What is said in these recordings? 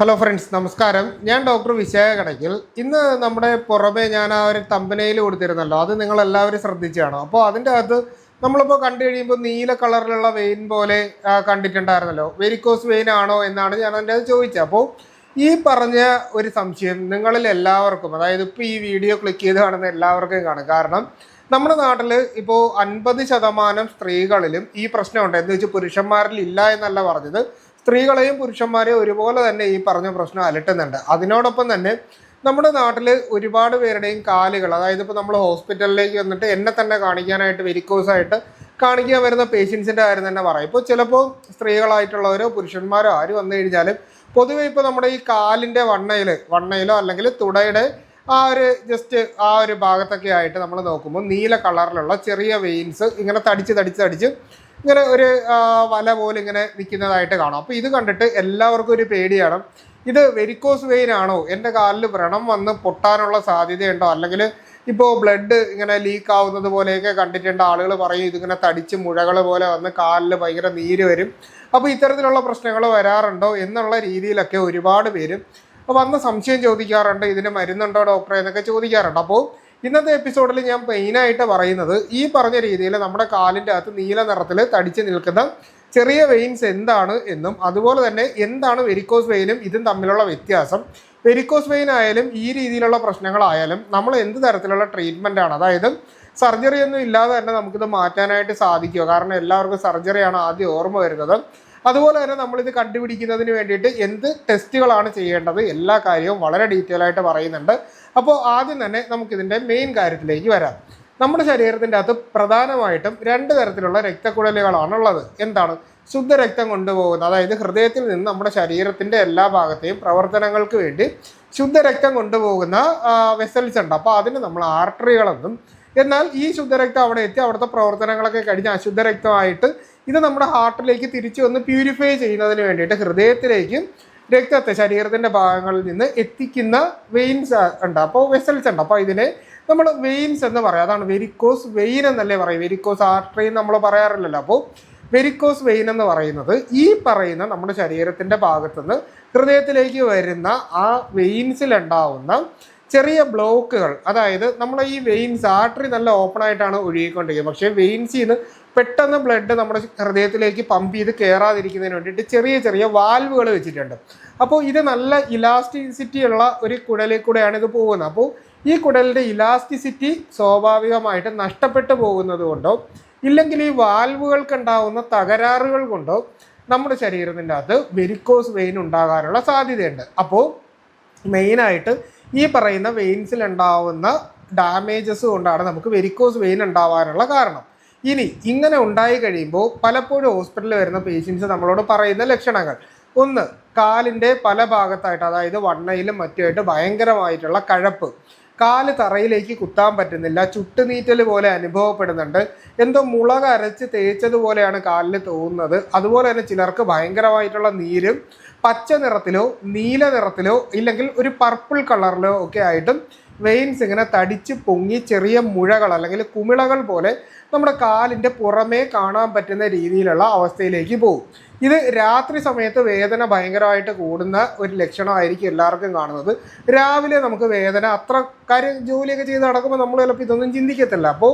Hello friends നമസ്കാരം. ഞാൻ doctor Vishakha Kadakkal ഇന്ന് നമ്മുടെ പുറമെ ഞാൻ ആ ഒരു തമ്പനയിൽ കൊടുത്തിരുന്നല്ലോ. അത് നിങ്ങൾ എല്ലാവരും ശ്രദ്ധിച്ചാണോ? അപ്പോൾ അതിന്റെ അകത്ത് നമ്മളിപ്പോൾ കണ്ടു കഴിയുമ്പോൾ നീല കളറിലുള്ള വെയിൻ പോലെ കണ്ടിട്ടുണ്ടായിരുന്നല്ലോ. വെരിക്കോസ് വെയിൻ ആണോ എന്നാണ് ഞാൻ അതിന്റെ അത് ചോദിച്ചത്. അപ്പോൾ ഈ പറഞ്ഞ ഒരു സംശയം നിങ്ങളിൽ എല്ലാവർക്കും അതായത് ഇപ്പോൾ ഈ വീഡിയോ ക്ലിക്ക് ചെയ്ത് കാണുന്ന എല്ലാവർക്കും കാണും. കാരണം നമ്മുടെ നാട്ടിൽ ഇപ്പോൾ അൻപത് ശതമാനം സ്ത്രീകളിലും ഈ പ്രശ്നമുണ്ട്. എന്ന് വെച്ചാൽ പുരുഷന്മാരിൽ ഇല്ല എന്നല്ല പറഞ്ഞത്. സ്ത്രീകളെയും പുരുഷന്മാരെയും ഒരുപോലെ തന്നെ ഈ പറഞ്ഞ പ്രശ്നം അലട്ടുന്നുണ്ട്. അതിനോടൊപ്പം തന്നെ നമ്മുടെ നാട്ടിൽ ഒരുപാട് പേരുടെയും കാലുകൾ അതായത് ഇപ്പോൾ നമ്മൾ ഹോസ്പിറ്റലിലേക്ക് വന്നിട്ട് എന്നെ തന്നെ കാണിക്കാനായിട്ട് വെരിക്കോസായിട്ട് കാണിക്കാൻ വരുന്ന പേഷ്യൻസിന്റെ കാര്യം തന്നെ പറയാം. ഇപ്പോൾ ചിലപ്പോൾ സ്ത്രീകളായിട്ടുള്ളവരോ പുരുഷന്മാരോ ആര് വന്നു കഴിഞ്ഞാലും പൊതുവെ ഇപ്പോൾ നമ്മുടെ ഈ കാലിന്റെ വണ്ണയിൽ വണ്ണയിലോ അല്ലെങ്കിൽ തുടയുടെ ആ ഒരു ജസ്റ്റ് ആ ഒരു ഭാഗത്തൊക്കെ ആയിട്ട് നമ്മൾ നോക്കുമ്പോൾ നീല കളറിലുള്ള ചെറിയ വെയിൻസ് ഇങ്ങനെ തടിച്ച് തടിച്ച് തടിച്ച് ഇങ്ങനെ ഒരു വല പോലെ ഇങ്ങനെ നിൽക്കുന്നതായിട്ട് കാണാം. അപ്പോൾ ഇത് കണ്ടിട്ട് എല്ലാവർക്കും ഒരു പേടിയാണ്. ഇത് വെരിക്കോസ് വെയിൻ ആണോ? എന്റെ കാലിൽ വ്രണം വന്ന് പൊട്ടാനുള്ള സാധ്യതയുണ്ടോ? അല്ലെങ്കിൽ ഇപ്പോൾ ബ്ലഡ് ഇങ്ങനെ ലീക്ക് ആവുന്നത് പോലെയൊക്കെ കണ്ടിട്ടുണ്ട്. ആളുകൾ പറയും ഇതിങ്ങനെ തടിച്ച് മുഴകൾ പോലെ വന്ന് കാലിൽ ഭയങ്കര നീര് വരും. അപ്പോൾ ഇത്തരത്തിലുള്ള പ്രശ്നങ്ങൾ വരാറുണ്ടോ എന്നുള്ള രീതിയിലൊക്കെ ഒരുപാട് പേര് വന്ന് സംശയം ചോദിക്കാറുണ്ട്. ഇതിന് മരുന്നുണ്ടോ ഡോക്ടറെ എന്നൊക്കെ ചോദിക്കാറുണ്ട്. അപ്പോൾ ഇന്നത്തെ എപ്പിസോഡിൽ ഞാൻ മെയിനായിട്ട് പറയുന്നത് ഈ പറഞ്ഞ രീതിയിൽ നമ്മുടെ കാലിന്റെ അകത്ത് നീല നിറത്തിൽ തടിച്ച് നിൽക്കുന്ന ചെറിയ വെയിൻസ് എന്താണ് എന്നും അതുപോലെ തന്നെ എന്താണ് വെരിക്കോസ് വെയിനും ഇതും തമ്മിലുള്ള വ്യത്യാസം. വെരിക്കോസ് വെയിൻ ആയാലും ഈ രീതിയിലുള്ള പ്രശ്നങ്ങളായാലും നമ്മൾ എന്ത് തരത്തിലുള്ള ട്രീറ്റ്മെന്റ് ആണ്. അതായത് സർജറി ഒന്നും ഇല്ലാതെ തന്നെ നമുക്കിത് മാറ്റാനായിട്ട് സാധിക്കുമോ കാരണം എല്ലാവർക്കും സർജറിയാണ് ആദ്യം ഓർമ്മ വരുന്നത്. അതുപോലെ തന്നെ നമ്മളിത് കണ്ടുപിടിക്കുന്നതിന് വേണ്ടിയിട്ട് എന്ത് ടെസ്റ്റുകളാണ് ചെയ്യേണ്ടത് എല്ലാ കാര്യവും വളരെ ഡീറ്റെയിൽ ആയിട്ട് പറയുന്നുണ്ട്. അപ്പോൾ ആദ്യം തന്നെ നമുക്കിതിന്റെ മെയിൻ കാര്യത്തിലേക്ക് വരാം. നമ്മുടെ ശരീരത്തിന്റെ അകത്ത് പ്രധാനമായിട്ടും രണ്ട് തരത്തിലുള്ള രക്തക്കുഴലുകളാണ് ഉള്ളത് എന്താണ്? ശുദ്ധരക്തം കൊണ്ടുപോകുന്ന അതായത് ഹൃദയത്തിൽ നിന്ന് നമ്മുടെ ശരീരത്തിന്റെ എല്ലാ ഭാഗത്തെയും പ്രവർത്തനങ്ങൾക്ക് വേണ്ടി ശുദ്ധരക്തം കൊണ്ടുപോകുന്ന വെസൽസ് ഉണ്ട്. അപ്പോൾ അതിന് നമ്മൾ ആർട്ടറികളെന്നും എന്നാൽ ഈ ശുദ്ധരക്തം അവിടെ എത്തി അവിടുത്തെ പ്രവർത്തനങ്ങളൊക്കെ കഴിഞ്ഞ് അശുദ്ധരക്തമായിട്ട് ഇത് നമ്മുടെ ഹാർട്ടിലേക്ക് തിരിച്ചു വന്ന് പ്യൂരിഫൈ ചെയ്യുന്നതിന് വേണ്ടിയിട്ട് ഹൃദയത്തിലേക്കും രക്തത്തെ ശരീരത്തിന്റെ ഭാഗങ്ങളിൽ നിന്ന് എത്തിക്കുന്ന വെയിൻസ് ഉണ്ട്. അപ്പോൾ വെസൽസ് ഉണ്ട്. അപ്പോൾ ഇതിനെ നമ്മൾ വെയിൻസ് എന്ന് പറയാം. അതാണ് വെരിക്കോസ് വെയിൻ എന്നല്ലേ പറയും വെരിക്കോസ് ആർട്ടറി നമ്മൾ പറയാറില്ലല്ലോ. അപ്പോൾ വെരിക്കോസ് വെയിൻ എന്ന് പറയുന്നത് ഈ പറയുന്ന നമ്മുടെ ശരീരത്തിന്റെ ഭാഗത്തുനിന്ന് ഹൃദയത്തിലേക്ക് വരുന്ന ആ വെയിൻസിൽ ഉണ്ടാവുന്ന ചെറിയ ബ്ലോക്കുകൾ അതായത് നമ്മുടെ ഈ വെയിൻസ് ആർട്ടറി നല്ല ഓപ്പൺ ആയിട്ടാണ് ഒഴുകിക്കൊണ്ടിരിക്കുന്നത്. പക്ഷേ വെയിൻസിൽ നിന്ന് പെട്ടെന്ന് ബ്ലഡ് നമ്മുടെ ഹൃദയത്തിലേക്ക് പമ്പ് ചെയ്ത് കയറാതിരിക്കുന്നതിന് വേണ്ടിയിട്ട് ചെറിയ ചെറിയ വാൽവുകൾ വെച്ചിട്ടുണ്ട്. അപ്പോൾ ഇത് നല്ല ഇലാസ്റ്റിസിറ്റി ഉള്ള ഒരു കുടലിൽ കൂടെയാണ് ഇത് പോകുന്നത്. അപ്പോൾ ഈ കുടലിന്റെ ഇലാസ്റ്റിസിറ്റി സ്വാഭാവികമായിട്ട് നഷ്ടപ്പെട്ടു പോകുന്നത് കൊണ്ടോ ഇല്ലെങ്കിൽ ഈ വാൽവുകൾക്കുണ്ടാവുന്ന തകരാറുകൾ കൊണ്ടോ നമ്മുടെ ശരീരത്തിന്റെ അകത്ത് വെരിക്കോസ് വെയിൻ ഉണ്ടാകാനുള്ള സാധ്യതയുണ്ട്. അപ്പോൾ മെയിനായിട്ട് ഈ പറയുന്ന വെയിൻസിൽ ഉണ്ടാവുന്ന ഡാമേജസ് കൊണ്ടാണ് നമുക്ക് വെരിക്കോസ് വെയിൻ ഉണ്ടാവാനുള്ള കാരണം. ഇനി ഇങ്ങനെ ഉണ്ടായി കഴിയുമ്പോൾ പലപ്പോഴും ഹോസ്പിറ്റലിൽ വരുന്ന പേഷ്യൻസ് നമ്മളോട് പറയുന്ന ലക്ഷണങ്ങൾ. ഒന്ന് കാലിന്റെ പല ഭാഗത്തായിട്ട് അതായത് വണ്ണയിലും മറ്റുമായിട്ട് ഭയങ്കരമായിട്ടുള്ള കഴപ്പ്. കാൽ തറയിലേക്ക് കുത്താൻ പറ്റുന്നില്ല. ചുട്ടുനീറ്റൽ പോലെ അനുഭവപ്പെടുന്നുണ്ട്. എന്തോ മുളക് അരച്ച് തേച്ചതുപോലെയാണ് കാലിൽ തോന്നുന്നത്. അതുപോലെ തന്നെ ചിലർക്ക് ഭയങ്കരമായിട്ടുള്ള നീരും പച്ച നിറത്തിലോ നീല നിറത്തിലോ ഇല്ലെങ്കിൽ ഒരു പർപ്പിൾ കളറിലോ ഒക്കെ ആയിട്ടും വെയിൻസ് ഇങ്ങനെ തടിച്ച് പൊങ്ങി ചെറിയ മുഴകൾ അല്ലെങ്കിൽ കുമിളകൾ പോലെ നമ്മുടെ കാലിന്റെ പുറമേ കാണാൻ പറ്റുന്ന രീതിയിലുള്ള അവസ്ഥയിലേക്ക് പോകും. ഇത് രാത്രി സമയത്ത് വേദന ഭയങ്കരമായിട്ട് കൂടുന്ന ഒരു ലക്ഷണമായിരിക്കും എല്ലാവർക്കും കാണുന്നത്. രാവിലെ നമുക്ക് വേദന അത്ര കാര്യം ജോലിയൊക്കെ ചെയ്ത് നടക്കുമ്പോൾ നമ്മൾ ചിലപ്പോൾ ഇതൊന്നും ചിന്തിക്കത്തില്ല. അപ്പോൾ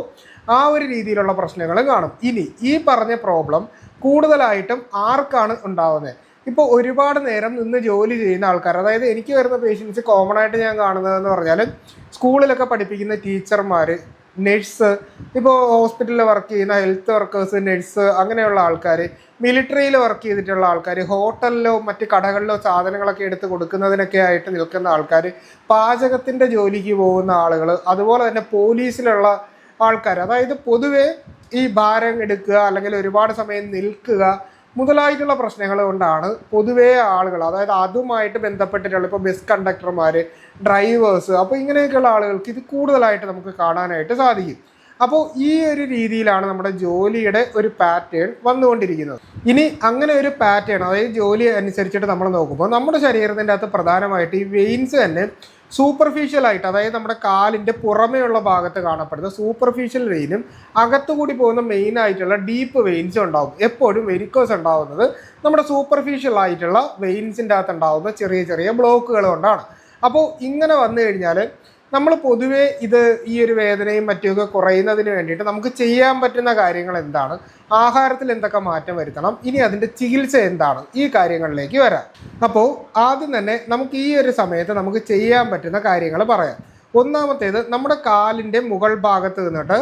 ആ ഒരു രീതിയിലുള്ള പ്രശ്നങ്ങൾ കാണും. ഇനി ഈ പറഞ്ഞ പ്രോബ്ലം കൂടുതലായിട്ടും ആർക്കാണ് ഉണ്ടാവുന്നത്? ഇപ്പോൾ ഒരുപാട് നേരം നിന്ന് ജോലി ചെയ്യുന്ന ആൾക്കാർ അതായത് എനിക്ക് വരുന്ന പേഷ്യൻസ് കോമൺ ആയിട്ട് ഞാൻ കാണുന്നതെന്ന് പറഞ്ഞാൽ സ്കൂളിലൊക്കെ പഠിപ്പിക്കുന്ന ടീച്ചർമാർ നഴ്സ് ഇപ്പോൾ ഹോസ്പിറ്റലിൽ വർക്ക് ചെയ്യുന്ന ഹെൽത്ത് വർക്കേഴ്സ് നഴ്സ് അങ്ങനെയുള്ള ആൾക്കാർ മിലിറ്ററിയിൽ വർക്ക് ചെയ്തിട്ടുള്ള ആൾക്കാർ ഹോട്ടലിലോ മറ്റ് കടകളിലോ സാധനങ്ങളൊക്കെ എടുത്ത് കൊടുക്കുന്നതിനൊക്കെ ആയിട്ട് നിൽക്കുന്ന ആൾക്കാർ പാചകത്തിന്റെ ജോലിക്ക് പോകുന്ന ആളുകൾ അതുപോലെ തന്നെ പോലീസിലുള്ള ആൾക്കാർ അതായത് പൊതുവേ ഈ ഭാരം എടുക്കുക അല്ലെങ്കിൽ ഒരുപാട് സമയം നിൽക്കുക മുതലായിട്ടുള്ള പ്രശ്നങ്ങൾ കൊണ്ടാണ് പൊതുവേ ആളുകൾ അതായത് അതുമായിട്ട് ബന്ധപ്പെട്ടിട്ടുള്ള ഇപ്പോൾ ബസ് കണ്ടക്ടർമാർ ഡ്രൈവേഴ്സ് അപ്പോൾ ഇങ്ങനെയൊക്കെയുള്ള ആളുകൾക്ക് ഇത് കൂടുതലായിട്ട് നമുക്ക് കാണാനായിട്ട് സാധിക്കും. അപ്പോൾ ഈ ഒരു രീതിയിലാണ് നമ്മുടെ ജോലിയുടെ ഒരു പാറ്റേൺ വന്നുകൊണ്ടിരിക്കുന്നത്. ഇനി അങ്ങനെ ഒരു പാറ്റേൺ അതായത് ജോലി അനുസരിച്ചിട്ട് നമ്മൾ നോക്കുമ്പോൾ നമ്മുടെ ശരീരത്തിന്റെ അകത്ത് പ്രധാനമായിട്ട് ഈ വെയിൻസ് തന്നെ സൂപ്പർഫിഷ്യൽ ആയിട്ട് അതായത് നമ്മുടെ കാലിന്റെ പുറമേയുള്ള ഭാഗത്ത് കാണപ്പെടുന്ന സൂപ്പർഫിഷ്യൽ വെയിനും അകത്തുകൂടി പോകുന്ന മെയിൻ ആയിട്ടുള്ള ഡീപ്പ് വെയിൻസും ഉണ്ടാവും. എപ്പോഴും വെരിക്കോസ് ഉണ്ടാവുന്നത് നമ്മുടെ സൂപ്പർഫിഷ്യൽ ആയിട്ടുള്ള വെയിൻസിന്റെ അകത്ത് ഉണ്ടാവുന്ന ചെറിയ ചെറിയ ബ്ലോക്കുകൾ കൊണ്ടാണ്. അപ്പോൾ ഇങ്ങനെ വന്നു കഴിഞ്ഞാൽ നമ്മൾ പൊതുവേ ഇത് ഈ ഒരു വേദനയും മറ്റുമൊക്കെ കുറയുന്നതിന് വേണ്ടിയിട്ട് നമുക്ക് ചെയ്യാൻ പറ്റുന്ന കാര്യങ്ങൾ എന്താണ്? ആഹാരത്തിൽ എന്തൊക്കെ മാറ്റം വരുത്തണം? ഇനി അതിന്റെ ചികിത്സ എന്താണ്? ഈ കാര്യങ്ങളിലേക്ക് വരാം. അപ്പോൾ ആദ്യം തന്നെ നമുക്ക് ഈ ഒരു സമയത്ത് നമുക്ക് ചെയ്യാൻ പറ്റുന്ന കാര്യങ്ങൾ പറയാം. ഒന്നാമത്തേത് നമ്മുടെ കാലിന്റെ മുകൾ ഭാഗത്ത് നിന്നിട്ട്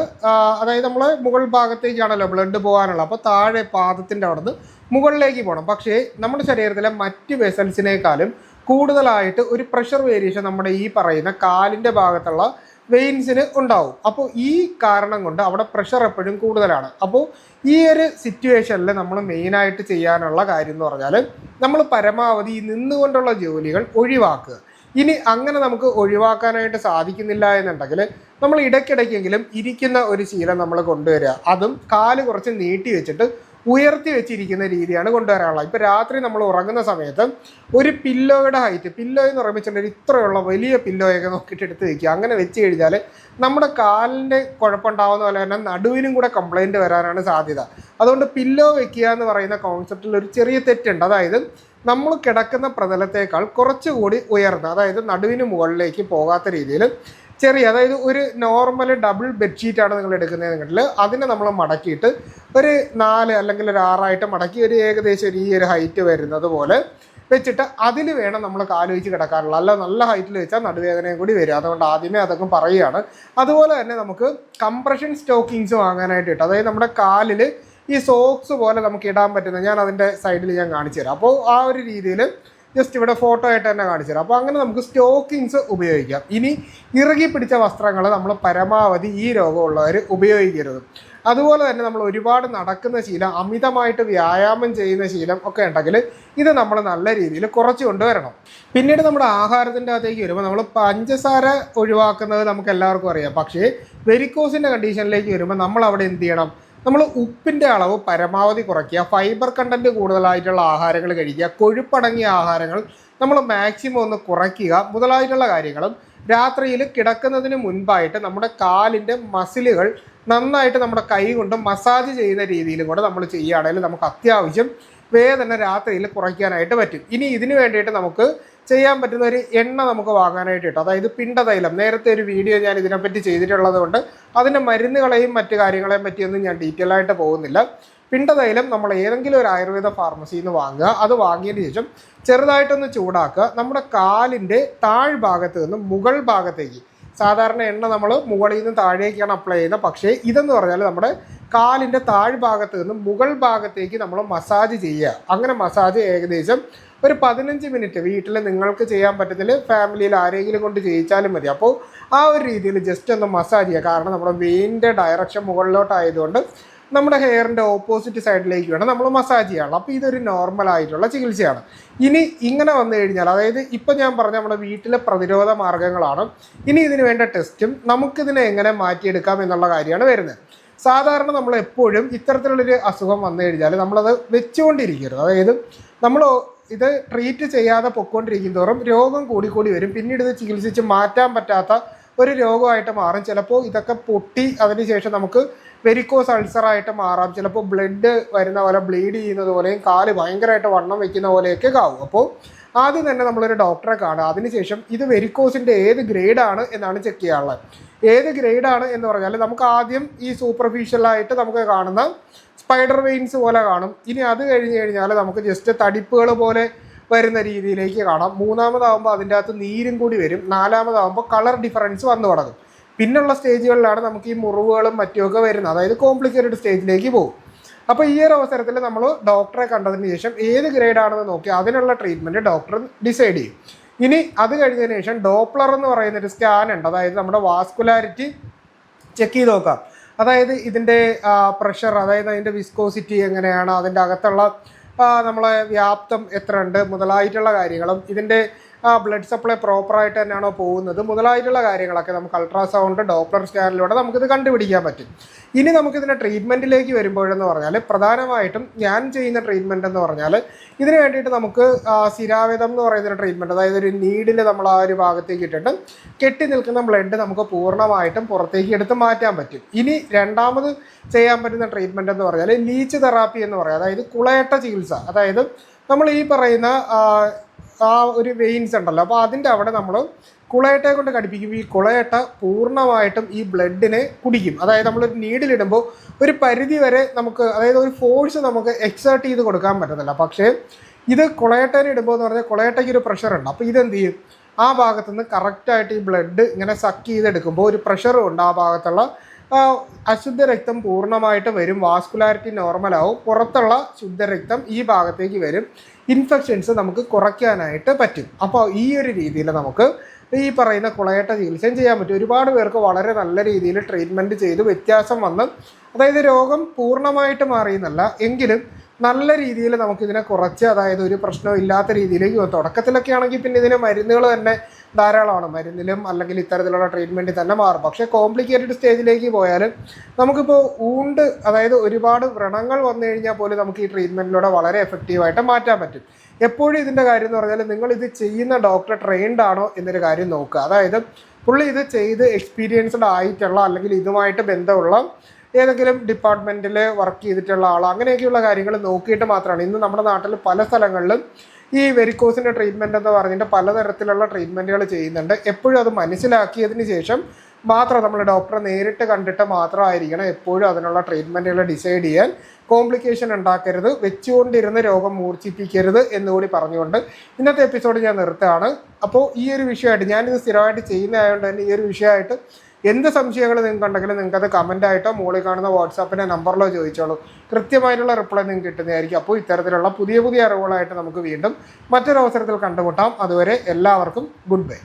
അതായത് നമ്മൾ മുകൾ ഭാഗത്തേക്കാണല്ലോ ബ്ലഡ് പോകാനുള്ളത്. അപ്പോൾ താഴെ പാദത്തിന്റെ അവിടുന്ന് മുകളിലേക്ക് പോകണം. പക്ഷേ നമ്മുടെ ശരീരത്തിലെ മറ്റ് വെസൽസിനേക്കാളും കൂടുതലായിട്ട് ഒരു പ്രഷർ വേരിയേഷൻ നമ്മുടെ ഈ പറയുന്ന കാലിന്റെ ഭാഗത്തുള്ള വെയിൻസിന് ഉണ്ടാവും. അപ്പോൾ ഈ കാരണം കൊണ്ട് അവിടെ പ്രഷർ എപ്പോഴും കൂടുതലാണ്. അപ്പോൾ ഈ ഒരു സിറ്റുവേഷനിൽ നമ്മൾ മെയിനായിട്ട് ചെയ്യാനുള്ള കാര്യം എന്ന് പറഞ്ഞാൽ നമ്മൾ പരമാവധി നിന്നുകൊണ്ടുള്ള ജോലികൾ ഒഴിവാക്കുക. ഇനി അങ്ങനെ നമുക്ക് ഒഴിവാക്കാനായിട്ട് സാധിക്കുന്നില്ല എന്നുണ്ടെങ്കിൽ നമ്മൾ ഇടയ്ക്കിടയ്ക്കെങ്കിലും ഇരിക്കുന്ന ഒരു ശീലം നമ്മൾ കൊണ്ടുവരിക. അതും കാൽ കുറച്ച് നീട്ടി വെച്ചിട്ട് ഉയർത്തി വെച്ചിരിക്കുന്ന രീതിയാണ് കൊണ്ടുവരാനുള്ളത്. ഇപ്പോൾ രാത്രി നമ്മൾ ഉറങ്ങുന്ന സമയത്ത് ഒരു പില്ലോയുടെ ഹൈറ്റ് പില്ലോ എന്ന് പറയുമ്പോൾ ഇത്രയുള്ള വലിയ പില്ലോയൊക്കെ നോക്കിയിട്ട് എടുത്ത് വെക്കുക. അങ്ങനെ വെച്ച് കഴിഞ്ഞാൽ നമ്മുടെ കാലിന്റെ കുഴപ്പമുണ്ടാവുന്ന പോലെ തന്നെ നടുവിനും കൂടെ കംപ്ലൈന്റ് വരാനാണ് സാധ്യത. അതുകൊണ്ട് പില്ലോ വെക്കുക എന്ന് പറയുന്ന കോൺസെപ്റ്റിൽ ഒരു ചെറിയ തെറ്റുണ്ട്. അതായത് നമ്മൾ കിടക്കുന്ന പ്രതലത്തേക്കാൾ കുറച്ചുകൂടി ഉയർന്ന് അതായത് നടുവിന് മുകളിലേക്ക് പോകാത്ത രീതിയിൽ ചെറിയ അതായത് ഒരു നോർമൽ ഡബിൾ ബെഡ്ഷീറ്റാണ് നിങ്ങൾ എടുക്കുന്നതെങ്കിൽ അതിനെ നമ്മൾ മടക്കിയിട്ട് ഒരു നാല് അല്ലെങ്കിൽ ഒരു ആറായിട്ട് മടക്കി ഒരു ഏകദേശം ഒരു ഈ ഒരു ഹൈറ്റ് വരുന്നത് പോലെ വെച്ചിട്ട് അതിൽ വേണം നമ്മൾ കാലുവെച്ച് വെച്ച് കിടക്കാനുള്ള. അല്ല നല്ല ഹൈറ്റിൽ വെച്ചാൽ നടുവേദനയും കൂടി വരും. അതുകൊണ്ട് ആദ്യമേ അതൊക്കെ പറയുകയാണ്. അതുപോലെ തന്നെ നമുക്ക് കംപ്രഷൻ സ്റ്റോക്കിങ്സ് വാങ്ങാനായിട്ട് കിട്ടും അതായത് നമ്മുടെ കാലിൽ ഈ സോക്സ് പോലെ നമുക്ക് ഇടാൻ പറ്റുന്ന ഞാൻ അതിന്റെ സൈഡിൽ ഞാൻ കാണിച്ചു തരാം. അപ്പോൾ ആ ഒരു രീതിയിൽ ജസ്റ്റ് ഇവിടെ ഫോട്ടോ ആയിട്ട് തന്നെ കാണിച്ചു തരാം. അപ്പോൾ അങ്ങനെ നമുക്ക് സ്റ്റോക്കിങ്സ് ഉപയോഗിക്കാം. ഇനി ഇറുകി പിടിച്ച വസ്ത്രങ്ങൾ നമ്മൾ പരമാവധി ഈ രോഗമുള്ളവർ ഉപയോഗിക്കരുത്. അതുപോലെ തന്നെ നമ്മൾ ഒരുപാട് നടക്കുന്ന ശീലം അമിതമായിട്ട് വ്യായാമം ചെയ്യുന്ന ശീലം ഒക്കെ ഉണ്ടെങ്കിൽ ഇത് നമ്മൾ നല്ല രീതിയിൽ കുറച്ച് കൊണ്ടുവരണം. പിന്നീട് നമ്മുടെ ആഹാരത്തിന്റെ അകത്തേക്ക് വരുമ്പോൾ നമ്മൾ പഞ്ചസാര ഒഴിവാക്കുന്നത് നമുക്ക് എല്ലാവർക്കും അറിയാം. പക്ഷേ വെരിക്കോസിന്റെ കണ്ടീഷനിലേക്ക് വരുമ്പോൾ നമ്മൾ അവിടെ എന്ത് ചെയ്യണം? നമ്മൾ ഉപ്പിന്റെ അളവ് പരമാവധി കുറയ്ക്കുക ഫൈബർ കണ്ടന്റ് കൂടുതലായിട്ടുള്ള ആഹാരങ്ങൾ കഴിക്കുക കൊഴുപ്പടങ്ങിയ ആഹാരങ്ങൾ നമ്മൾ മാക്സിമം ഒന്ന് കുറയ്ക്കുക മുതലായിട്ടുള്ള കാര്യങ്ങളും രാത്രിയിൽ കിടക്കുന്നതിന് മുൻപായിട്ട് നമ്മുടെ കാലിന്റെ മസിലുകൾ നന്നായിട്ട് നമ്മുടെ കൈ കൊണ്ട് മസാജ് ചെയ്യുന്ന രീതിയിലും കൂടെ നമ്മൾ ചെയ്യുകയാണെങ്കിൽ നമുക്ക് അത്യാവശ്യം വേദന രാത്രിയിൽ കുറയ്ക്കാനായിട്ട് പറ്റും. ഇനി ഇതിനു വേണ്ടിയിട്ട് നമുക്ക് ചെയ്യാൻ പറ്റുന്ന ഒരു എണ്ണ നമുക്ക് വാങ്ങാനായിട്ട് കിട്ടും. അതായത് പിണ്ടതൈലം. നേരത്തെ ഒരു വീഡിയോ ഞാൻ ഇതിനെപ്പറ്റി ചെയ്തിട്ടുള്ളത് കൊണ്ട് അതിന്റെ മരുന്നുകളെയും മറ്റു കാര്യങ്ങളെയും പറ്റിയൊന്നും ഞാൻ ഡീറ്റെയിൽ ആയിട്ട് പോകുന്നില്ല. പിണ്ടതൈലം നമ്മൾ ഏതെങ്കിലും ഒരു ആയുർവേദ ഫാർമസിയിൽ നിന്ന് വാങ്ങുക. അത് വാങ്ങിയതിന് ശേഷം ചെറുതായിട്ടൊന്ന് ചൂടാക്കുക. നമ്മുടെ കാലിന്റെ താഴ്ഭാഗത്ത് നിന്ന് മുകൾ ഭാഗത്തേക്ക് സാധാരണ എണ്ണ നമ്മൾ മുകളിൽ നിന്ന് താഴേക്കാണ് അപ്ലൈ ചെയ്യുന്നത് പക്ഷേ ഇതെന്ന് പറഞ്ഞാൽ നമ്മുടെ കാലിന്റെ താഴ്ഭാഗത്ത് നിന്ന് മുകൾ ഭാഗത്തേക്ക് നമ്മൾ മസാജ് ചെയ്യുക. അങ്ങനെ മസാജ് ഏകദേശം ഒരു പതിനഞ്ച് മിനിറ്റ് വീട്ടിൽ നിങ്ങൾക്ക് ചെയ്യാൻ പറ്റത്തില്ല. ഫാമിലിയിൽ ആരെങ്കിലും കൊണ്ട് ചെയ്യിച്ചാലും മതി. അപ്പോൾ ആ ഒരു രീതിയിൽ ജസ്റ്റ് ഒന്ന് മസാജ് ചെയ്യുക. കാരണം നമ്മുടെ വെയിന്റെ ഡയറക്ഷൻ മുകളിലോട്ടായതുകൊണ്ട് നമ്മുടെ ഹെയറിന്റെ ഓപ്പോസിറ്റ് സൈഡിലേക്ക് വേണം നമ്മൾ മസാജ് ചെയ്യാനുള്ളൂ. അപ്പോൾ ഇതൊരു നോർമൽ ആയിട്ടുള്ള ചികിത്സയാണ്. ഇനി ഇങ്ങനെ വന്നു കഴിഞ്ഞാൽ അതായത് ഇപ്പം ഞാൻ പറഞ്ഞ നമ്മുടെ വീട്ടിലെ പ്രതിരോധ മാർഗങ്ങളാണ് ഇനി ഇതിന് വേണ്ട ടെസ്റ്റും നമുക്കിതിനെ എങ്ങനെ മാറ്റിയെടുക്കാം എന്നുള്ള കാര്യമാണ് വരുന്നത്. സാധാരണ നമ്മൾ എപ്പോഴും ഇത്തരത്തിലുള്ളൊരു അസുഖം വന്നു കഴിഞ്ഞാൽ നമ്മളത് വെച്ചുകൊണ്ടിരിക്കരുത്. അതായത് നമ്മൾ ഇത് ട്രീറ്റ് ചെയ്യാതെ പൊക്കോണ്ടിരിക്കും തോറും രോഗം കൂടിക്കൂടി വരും. പിന്നീട് ഇത് ചികിത്സിച്ച് മാറ്റാൻ പറ്റാത്ത ഒരു രോഗമായിട്ട് മാറും. ചിലപ്പോൾ ഇതൊക്കെ പൊട്ടി അതിനുശേഷം നമുക്ക് വെരിക്കോസ് അൾസറായിട്ട് മാറാം. ചിലപ്പോൾ ബ്ലഡ് വരുന്ന പോലെ ബ്ലീഡ് ചെയ്യുന്നത് പോലെയും കാൽ ഭയങ്കരമായിട്ട് വണ്ണം വെക്കുന്ന പോലെയൊക്കെ ആവും. അപ്പോൾ ആദ്യം തന്നെ നമ്മളൊരു ഡോക്ടറെ കാണുക. അതിനുശേഷം ഇത് വെരിക്കോസിന്റെ ഏത് ഗ്രേഡാണ് എന്നാണ് ചെക്ക് ചെയ്യാനുള്ളത്. ഏത് ഗ്രേഡാണ് എന്ന് പറഞ്ഞാൽ നമുക്ക് ആദ്യം ഈ സൂപ്പർഫിഷ്യലായിട്ട് നമുക്ക് കാണുന്ന സ്പൈഡർ വെയിൻസ് പോലെ കാണും. ഇനി അത് കഴിഞ്ഞ് കഴിഞ്ഞാൽ നമുക്ക് ജസ്റ്റ് തടിപ്പുകൾ പോലെ വരുന്ന രീതിയിലേക്ക് കാണാം. മൂന്നാമതാകുമ്പോൾ അതിന്റെ അകത്ത് നീരും കൂടി വരും. നാലാമതാകുമ്പോൾ കളർ ഡിഫറൻസ് വന്നു തുടങ്ങും. പിന്നുള്ള സ്റ്റേജുകളിലാണ് നമുക്ക് ഈ മുറിവുകളും മറ്റുമൊക്കെ വരുന്നത്. അതായത് കോംപ്ലിക്കേറ്റഡ് സ്റ്റേജിലേക്ക് പോകും. അപ്പോൾ ഈ ഒരു അവസരത്തിൽ നമ്മൾ ഡോക്ടറെ കണ്ടതിന് ശേഷം ഏത് ഗ്രേഡാണെന്ന് നോക്കി അതിനുള്ള ട്രീറ്റ്മെന്റ് ഡോക്ടർ ഡിസൈഡ് ചെയ്യും. ഇനി അത് കഴിഞ്ഞതിന് ശേഷം ഡോപ്ലർ എന്ന് പറയുന്ന ഒരു സ്കാൻ ഉണ്ട്. അതായത് നമ്മുടെ വാസ്കുലാരിറ്റി ചെക്ക് ചെയ്ത് നോക്കാം. അതായത് ഇതിന്റെ പ്രഷർ അതായത് അതിന്റെ വിസ്കോസിറ്റി എങ്ങനെയാണ് അതിന്റെ അകത്തുള്ള നമ്മളെ വ്യാപ്തം എത്ര ഉണ്ട് മുതലായിട്ടുള്ള കാര്യങ്ങളും ഇതിന്റെ ആ ബ്ലഡ് സപ്ലൈ പ്രോപ്പറായിട്ട് തന്നെയാണോ പോകുന്നത്? മുതലായിട്ടുള്ള കാര്യങ്ങളൊക്കെ നമുക്ക് അൾട്രാസൗണ്ട് ഡോപ്ലർ സ്കാനിലൂടെ നമുക്കിത് കണ്ടുപിടിക്കാൻ പറ്റും. ഇനി നമുക്കിതിന്റെ ട്രീറ്റ്മെന്റിലേക്ക് വരുമ്പോഴെന്ന് പറഞ്ഞാൽ പ്രധാനമായിട്ടും ഞാൻ ചെയ്യുന്ന ട്രീറ്റ്മെന്റ് എന്ന് പറഞ്ഞാൽ ഇതിന് വേണ്ടിയിട്ട് നമുക്ക് സ്ഥിരാവിധം എന്ന് പറയുന്ന ട്രീറ്റ്മെന്റ് അതായത് ഒരു നീഡിൽ നമ്മൾ ആ ഒരു ഭാഗത്തേക്ക് ഇട്ടിട്ട് കെട്ടി നിൽക്കുന്ന ബ്ലഡ് നമുക്ക് പൂർണമായിട്ടും പുറത്തേക്ക് എടുത്ത് മാറ്റാൻ പറ്റും. ഇനി രണ്ടാമത് ചെയ്യാൻ പറ്റുന്ന ട്രീറ്റ്മെന്റ് എന്ന് പറഞ്ഞാൽ ലീച്ച് തെറാപ്പി എന്ന് പറയുക അതായത് കുളയട്ട ചികിത്സ. അതായത് നമ്മൾ ഈ പറയുന്ന ആ, ഒരു വെയിൻസ് ഉണ്ടല്ലോ. അപ്പോൾ അതിന്റെ അവിടെ നമ്മൾ കുളയട്ടയെ കൊണ്ട് കടിപ്പിക്കും ഈ കുളയട്ട പൂർണമായിട്ടും ഈ ബ്ലഡിനെ കുടിക്കും. അതായത് നമ്മളൊരു നീഡിലിടുമ്പോൾ ഒരു പരിധി വരെ നമുക്ക് അതായത് ഒരു ഫോഴ്സ് നമുക്ക് എക്സേർട്ട് ചെയ്ത് കൊടുക്കാൻ പറ്റത്തില്ല. പക്ഷേ ഇത് കുളയട്ടേനെ ഇടുമ്പോൾ എന്ന് പറഞ്ഞാൽ കുളയട്ടയ്ക്ക് ഒരു പ്രഷർ ഉണ്ട്. അപ്പോൾ ഇതെന്ത് ചെയ്യും? ആ ഭാഗത്തുനിന്ന് കറക്റ്റായിട്ട് ഈ ബ്ലഡ് ഇങ്ങനെ സക്ക് ചെയ്തെടുക്കുമ്പോൾ ഒരു പ്രഷറും ഉണ്ട് ആ ഭാഗത്തുള്ള അശുദ്ധ രക്തം പൂർണമായിട്ട് വരും. വാസ്കുലാരിറ്റി നോർമലാവും പുറത്തുള്ള ശുദ്ധരക്തം ഈ ഭാഗത്തേക്ക് വരും. ഇൻഫെക്ഷൻസ് നമുക്ക് കുറയ്ക്കാനായിട്ട് പറ്റും. അപ്പോൾ ഈ ഒരു രീതിയിൽ നമുക്ക് ഈ പറയുന്ന കുളയട്ട ചികിത്സയും ചെയ്യാൻ പറ്റും. ഒരുപാട് പേർക്ക് വളരെ നല്ല രീതിയിൽ ട്രീറ്റ്മെന്റ് ചെയ്ത് വ്യത്യാസം വന്ന് അതായത് രോഗം പൂർണമായിട്ട് മാറിയെന്നല്ല എങ്കിലും നല്ല രീതിയിൽ നമുക്കിതിനെ കുറച്ച് അതായത് ഒരു പ്രശ്നവും ഇല്ലാത്ത രീതിയിലേക്ക്. തുടക്കത്തിലൊക്കെ ആണെങ്കിൽ പിന്നെ ഇതിന് മരുന്നുകൾ തന്നെ ധാരാളമാണ്. മരുന്നിലും അല്ലെങ്കിൽ ഇത്തരത്തിലുള്ള ട്രീറ്റ്മെന്റിൽ തന്നെ മാറും. പക്ഷേ കോംപ്ലിക്കേറ്റഡ് സ്റ്റേജിലേക്ക് പോയാൽ നമുക്കിപ്പോൾ ഊണ്ട് അതായത് ഒരുപാട് വ്രണങ്ങൾ വന്നു കഴിഞ്ഞാൽ പോലും നമുക്ക് ഈ ട്രീറ്റ്മെന്റിലൂടെ വളരെ എഫക്റ്റീവായിട്ട് മാറ്റാൻ പറ്റും. എപ്പോഴും ഇതിന്റെ കാര്യം എന്ന് പറഞ്ഞാൽ നിങ്ങൾ ഇത് ചെയ്യുന്ന ഡോക്ടർ ട്രെയിൻഡ് ആണോ എന്നൊരു കാര്യം നോക്കുക. അതായത് പുള്ളി ഇത് ചെയ്ത് എക്സ്പീരിയൻസ്ഡ് ആയിട്ടുള്ള അല്ലെങ്കിൽ ഇതുമായിട്ട് ബന്ധമുള്ള ഏതെങ്കിലും ഡിപ്പാർട്ട്മെന്റിൽ വർക്ക് ചെയ്തിട്ടുള്ള ആളോ അങ്ങനെയൊക്കെയുള്ള കാര്യങ്ങൾ നോക്കിയിട്ട് മാത്രമാണ്. ഇന്ന് നമ്മുടെ നാട്ടിൽ പല സ്ഥലങ്ങളിലും ഈ വെരിക്കോസിന്റെ ട്രീറ്റ്മെന്റ് എന്ന് പറഞ്ഞിട്ട് പലതരത്തിലുള്ള ട്രീറ്റ്മെന്റുകൾ ചെയ്യുന്നുണ്ട്. എപ്പോഴും അത് മനസ്സിലാക്കിയതിന് ശേഷം മാത്രം നമ്മൾ ഡോക്ടറെ നേരിട്ട് കണ്ടിട്ട് മാത്രമായിരിക്കണം എപ്പോഴും അതിനുള്ള ട്രീറ്റ്മെന്റുകൾ ഡിസൈഡ് ചെയ്യാൻ. കോംപ്ലിക്കേഷൻ ഉണ്ടാക്കരുത് വെച്ചുകൊണ്ടിരുന്ന് രോഗം മൂർച്ഛിപ്പിക്കരുത് എന്നുകൂടി പറഞ്ഞുകൊണ്ട് ഇന്നത്തെ എപ്പിസോഡ് ഞാൻ നിർത്തുകയാണ്. അപ്പോൾ ഈ ഒരു വിഷയമായിട്ട് ഞാനിത് സ്ഥിരമായിട്ട് ചെയ്യുന്നതായതുകൊണ്ട് തന്നെ ഈ ഒരു വിഷയമായിട്ട് എന്ത് സംശയങ്ങൾ നിങ്ങൾക്ക് ഉണ്ടെങ്കിലും നിങ്ങൾക്ക് അത് കമന്റ് ആയിട്ടോ മുകളിൽ കാണുന്ന വാട്സാപ്പിന്റെ നമ്പറിലോ ചോദിച്ചോളൂ. കൃത്യമായിട്ടുള്ള റിപ്ലൈ നിങ്ങൾക്ക് കിട്ടുന്നതായിരിക്കും. അപ്പോൾ ഇത്തരത്തിലുള്ള പുതിയ പുതിയ അറിവുകളായിട്ട് നമുക്ക് വീണ്ടും മറ്റൊരവസരത്തിൽ കണ്ടുമുട്ടാം. അതുവരെ എല്ലാവർക്കും ഗുഡ് ബൈ